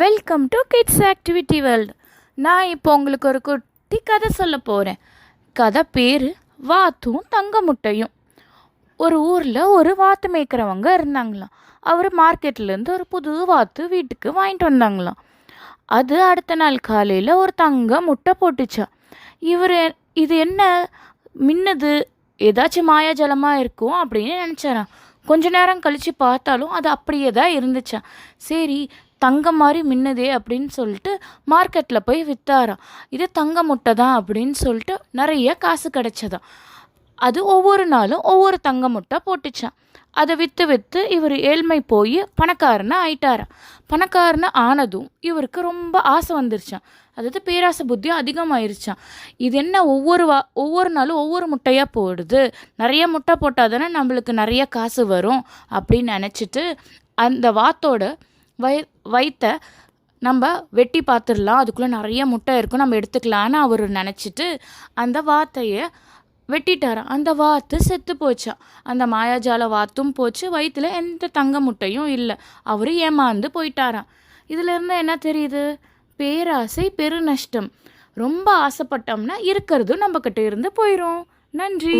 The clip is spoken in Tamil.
Welcome to kids activity world நான் இப்போ உங்களுக்கு ஒரு குட்டி கதை சொல்ல போகிறேன் கதை பேர் வாத்தும் தங்க முட்டையும் ஒரு ஊரில் ஒரு வாத்து மேய்க்கிறவங்க இருந்தாங்களாம். அவர் மார்க்கெட்லேருந்து ஒரு புது வாத்து வீட்டுக்கு வாங்கிட்டு வந்தாங்களாம். அது அடுத்த நாள் காலையில் ஒரு தங்க முட்டை போட்டுச்சா. இவர் இது என்ன மின்னது ஏதாச்சும் மாயாஜலமாக இருக்கும் அப்படின்னு நினச்சாராம். கொஞ்ச நேரம் கழித்து பார்த்தாலும் அது அப்படியே தான் இருந்துச்சான் சரி தங்கம் மாதிரி மின்னுதே அப்படின்னு சொல்லிட்டு மார்க்கெட்டில் போய் விற்றாராம் இது தங்க முட்டை தான் அப்படின்னு சொல்லிட்டு நிறைய காசு கிடைச்சதாம். அது ஒவ்வொரு நாளும் ஒவ்வொரு தங்க முட்டை போட்டுச்சான் அதை விற்று விற்று இவர் ஏழ்மை போய் பணக்காரனை ஆயிட்டாராம். பணக்காரனை ஆனதும் இவருக்கு ரொம்ப ஆசை வந்துருச்சான் அதாவது பேராசை புத்தியும் அதிகமாயிருச்சான் இது என்ன ஒவ்வொரு வா ஒவ்வொரு நாளும் ஒவ்வொரு முட்டையாக போடுது? நிறைய முட்டை போட்டால் தானே நம்மளுக்கு நிறைய காசு வரும் அப்படின்னு நினச்சிட்டு அந்த வாத்தோட வய வயிற்றை நம்ம வெட்டி பார்த்துடலாம் அதுக்குள்ளே நிறைய முட்டை இருக்கும். நம்ம எடுத்துக்கலான்னு அவர் நினச்சிட்டு அந்த வாத்தையை வெட்டிட்டாராம் அந்த வாத்து செத்து போச்சான் அந்த மாயாஜால வாத்தும் போச்சு. வயிற்றுல எந்த தங்க முட்டையும் இல்லை. அவர் ஏமாந்து போயிட்டாராம் இதிலேருந்து என்ன தெரியுது? பேராசை பெருநஷ்டம். ரொம்ப ஆசைப்பட்டோம்னா இருக்கிறதும் நம்மக்கிட்ட இருந்து போயிடும் நன்றி.